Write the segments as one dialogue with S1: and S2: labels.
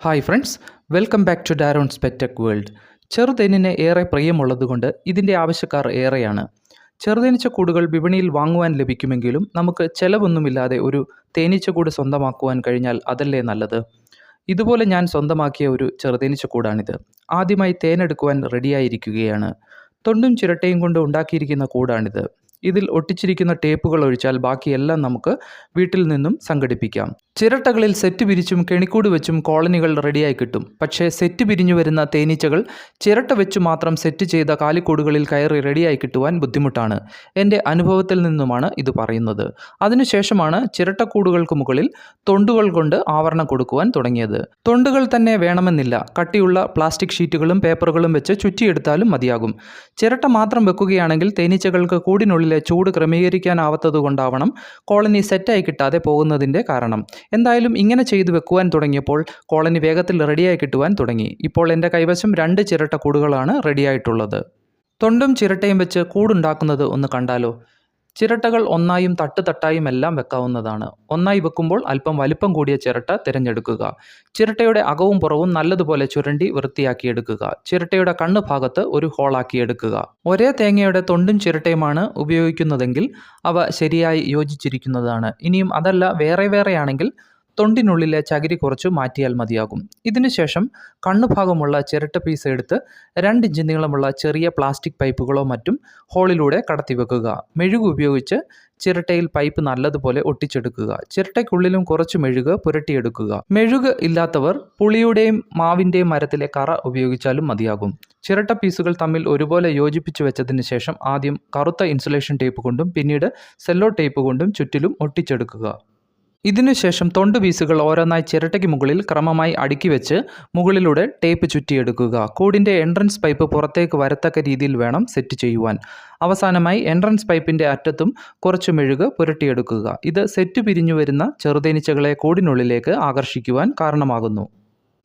S1: Hi friends welcome back to ഡാരോൺ സ്പെറ്റക് world ചെറുതേനിന് ഏറെ പ്രിയമുള്ളതുകൊണ്ട് ഇതിന്റെ ആവശ്യക്കാർ ഏറെയാണ്. ചെറുതേനിച്ച കൂടുകൾ വിപണിയിൽ വാങ്ങുവാൻ ലഭിക്കുമെങ്കിലും നമുക്ക് ചെലവൊന്നുമില്ലാതെ ഒരു തേനീച്ചക്കൂട് സ്വന്തമാക്കുവാൻ കഴിഞ്ഞാൽ അതല്ലേ നല്ലത്? ഇതുപോലെ ഞാൻ സ്വന്തമാക്കിയ ഒരു ചെറുതേനീച്ച കൂടാണിത്. ആദ്യമായി തേനെടുക്കുവാൻ റെഡിയായിരിക്കുകയാണ് തൊണ്ടും ചിരട്ടയും കൊണ്ട് ഉണ്ടാക്കിയിരിക്കുന്ന കൂടാണിത്. ഇതിൽ ഒട്ടിച്ചിരിക്കുന്ന ടേപ്പുകൾ ഒഴിച്ചാൽ ബാക്കിയെല്ലാം നമുക്ക് വീട്ടിൽ നിന്നും സംഘടിപ്പിക്കാം. ചിരട്ടകളിൽ സെറ്റ് പിരിച്ചും കെണിക്കൂട് വെച്ചും കോളനികൾ റെഡിയായി കിട്ടും. പക്ഷേ സെറ്റ് പിരിഞ്ഞു വരുന്ന തേനീച്ചകൾ ചിരട്ട വെച്ച് മാത്രം സെറ്റ് ചെയ്ത കാലിക്കൂടുകളിൽ കയറി റെഡിയായി കിട്ടുവാൻ ബുദ്ധിമുട്ടാണ്. എന്റെ അനുഭവത്തിൽ നിന്നുമാണ് ഇത് പറയുന്നത്. അതിനുശേഷമാണ് ചിരട്ടക്കൂടുകൾക്ക് മുകളിൽ തൊണ്ടുകൾ കൊണ്ട് ആവരണം കൊടുക്കുവാൻ തുടങ്ങിയത്. തൊണ്ടുകൾ തന്നെ വേണമെന്നില്ല. കട്ടിയുള്ള പ്ലാസ്റ്റിക് ഷീറ്റുകളും പേപ്പറുകളും വെച്ച് ചുറ്റിയെടുത്താലും മതിയാകും. ചിരട്ട മാത്രം വെക്കുകയാണെങ്കിൽ തേനീച്ചകൾക്ക് കൂടിനുള്ളിലെ ചൂട് ക്രമീകരിക്കാനാവാത്തതുകൊണ്ടാവണം കോളനി സെറ്റായി കിട്ടാതെ പോകുന്നതിന്റെ കാരണം. എന്തായാലും ഇങ്ങനെ ചെയ്തു വെക്കുവാൻ തുടങ്ങിയപ്പോൾ കോളനി വേഗത്തിൽ റെഡിയായി കിട്ടുവാൻ തുടങ്ങി. ഇപ്പോൾ എന്റെ കൈവശം രണ്ട് ചിരട്ട കൂടുകളാണ് റെഡിയായിട്ടുള്ളത്. തൊണ്ടും ചിരട്ടയും വെച്ച് കൂടുണ്ടാക്കുന്നത് ഒന്ന് കണ്ടാലോ? ചിരട്ടകൾ ഒന്നായും തട്ട് തട്ടായും എല്ലാം വെക്കാവുന്നതാണ്. ഒന്നായി വെക്കുമ്പോൾ അല്പം വലിപ്പം കൂടിയ ചിരട്ട തിരഞ്ഞെടുക്കുക. ചിരട്ടയുടെ അകവും പുറവും നല്ലതുപോലെ ചുരണ്ടി വൃത്തിയാക്കിയെടുക്കുക. ചിരട്ടയുടെ കണ്ണ് ഭാഗത്ത് ഒരു ഹോളാക്കിയെടുക്കുക. ഒരേ തേങ്ങയുടെ തൊണ്ടും ചിരട്ടയുമാണ് ഉപയോഗിക്കുന്നതെങ്കിൽ അവ ശരിയായി യോജിച്ചിരിക്കുന്നതാണ്. ഇനിയും അതല്ല വേറെ വേറെയാണെങ്കിൽ തൊണ്ടിനുള്ളിലെ ചകിരി കുറച്ച് മാറ്റിയാൽ മതിയാകും. ഇതിനുശേഷം കണ്ണുഭാഗമുള്ള ചിരട്ട പീസ് എടുത്ത് രണ്ട് ഇഞ്ച് നീളമുള്ള ചെറിയ പ്ലാസ്റ്റിക് പൈപ്പുകളോ മറ്റും ഹോളിലൂടെ കടത്തി വെക്കുക. മെഴുക് ഉപയോഗിച്ച് ചിരട്ടയിൽ പൈപ്പ് നല്ലതുപോലെ ഒട്ടിച്ചെടുക്കുക. ചിരട്ടയ്ക്കുള്ളിലും കുറച്ച് മെഴുക് പുരട്ടിയെടുക്കുക. മെഴുക് ഇല്ലാത്തവർ പുളിയുടെയും മാവിന്റെയും മരത്തിലെ കറ ഉപയോഗിച്ചാലും മതിയാകും. ചിരട്ട പീസുകൾ തമ്മിൽ ഒരുപോലെ യോജിപ്പിച്ചു വെച്ചതിന് ശേഷം ആദ്യം കറുത്ത ഇൻസുലേഷൻ ടേപ്പ് കൊണ്ടും പിന്നീട് സെല്ലോ ടേപ്പ് കൊണ്ടും ചുറ്റിലും ഒട്ടിച്ചെടുക്കുക. ഇതിനുശേഷം തൊണ്ട് പീസുകൾ ഓരോന്നായി ചിരട്ടയ്ക്ക് മുകളിൽ ക്രമമായി അടുക്കി വെച്ച് മുകളിലൂടെ ടേപ്പ് ചുറ്റിയെടുക്കുക. കൂടിന്റെ എൻട്രൻസ് പൈപ്പ് പുറത്തേക്ക് വരത്തക്ക രീതിയിൽ വേണം സെറ്റ് ചെയ്യുവാൻ. അവസാനമായി എൻട്രൻസ് പൈപ്പിന്റെ അറ്റത്തും കുറച്ച് മെഴുക് പുരട്ടിയെടുക്കുക. ഇത് സെറ്റ് പിരിഞ്ഞു വരുന്ന ചെറുതേനീച്ചകളെ കൂടിനുള്ളിലേക്ക് ആകർഷിക്കുവാൻ കാരണമാകുന്നു.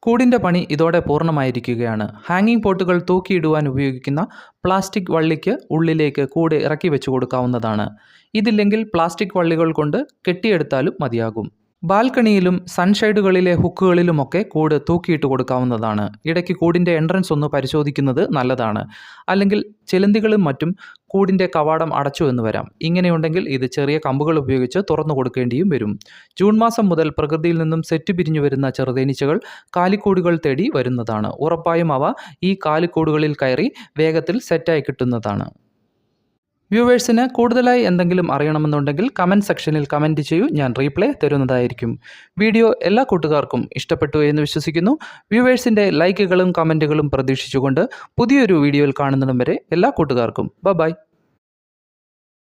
S1: കൂടിന്റെ പണി ഇതോടെ പൂർണമായിരിക്കുകയാണ്. ഹാങ്ങിങ് പോട്ടുകൾ തൂക്കിയിടുവാൻ ഉപയോഗിക്കുന്ന പ്ലാസ്റ്റിക് വള്ളിക്ക് ഉള്ളിലേക്ക് കൂട് ഇറക്കി വെച്ചു കൊടുക്കാവുന്നതാണ്. ഇതില്ലെങ്കിൽ പ്ലാസ്റ്റിക് വള്ളികൾ കൊണ്ട് കെട്ടിയെടുത്താലും മതിയാകും. ബാൽക്കണിയിലും സൺഷെയ്ഡുകളിലെ ഹുക്കുകളിലുമൊക്കെ കൂട് തൂക്കിയിട്ട് കൊടുക്കാവുന്നതാണ്. ഇടയ്ക്ക് കൂടിന്റെ എൻട്രൻസ് ഒന്ന് പരിശോധിക്കുന്നത് നല്ലതാണ്. അല്ലെങ്കിൽ ചിലന്തികളും മറ്റും കൂടിന്റെ കവാടം അടച്ചു എന്ന് വരാം. ഇങ്ങനെയുണ്ടെങ്കിൽ ഇത് ചെറിയ കമ്പുകൾ ഉപയോഗിച്ച് തുറന്നു കൊടുക്കേണ്ടിയും വരും. ജൂൺ മാസം മുതൽ പ്രകൃതിയിൽ നിന്നും സെറ്റ് പിരിഞ്ഞു വരുന്ന ചെറുതേനീച്ചകൾ കാലിക്കൂടുകൾ തേടി വരുന്നതാണ്. ഉറപ്പായും അവ ഈ കാലിക്കൂടുകളിൽ കയറി വേഗത്തിൽ സെറ്റായി കിട്ടുന്നതാണ്. വ്യൂവേഴ്സിന് കൂടുതലായി എന്തെങ്കിലും അറിയണമെന്നുണ്ടെങ്കിൽ കമന്റ് സെക്ഷനിൽ കമന്റ് ചെയ്യൂ. ഞാൻ റീപ്ലൈ തരുന്നതായിരിക്കും. വീഡിയോ എല്ലാ കൂട്ടുകാർക്കും ഇഷ്ടപ്പെട്ടു എന്ന് വിശ്വസിക്കുന്നു. വ്യൂവേഴ്സിന്റെ ലൈക്കുകളും കമന്റുകളും പ്രതീക്ഷിച്ചുകൊണ്ട് പുതിയൊരു വീഡിയോയിൽ കാണുന്നതും വരെ എല്ലാ കൂട്ടുകാർക്കും. ബ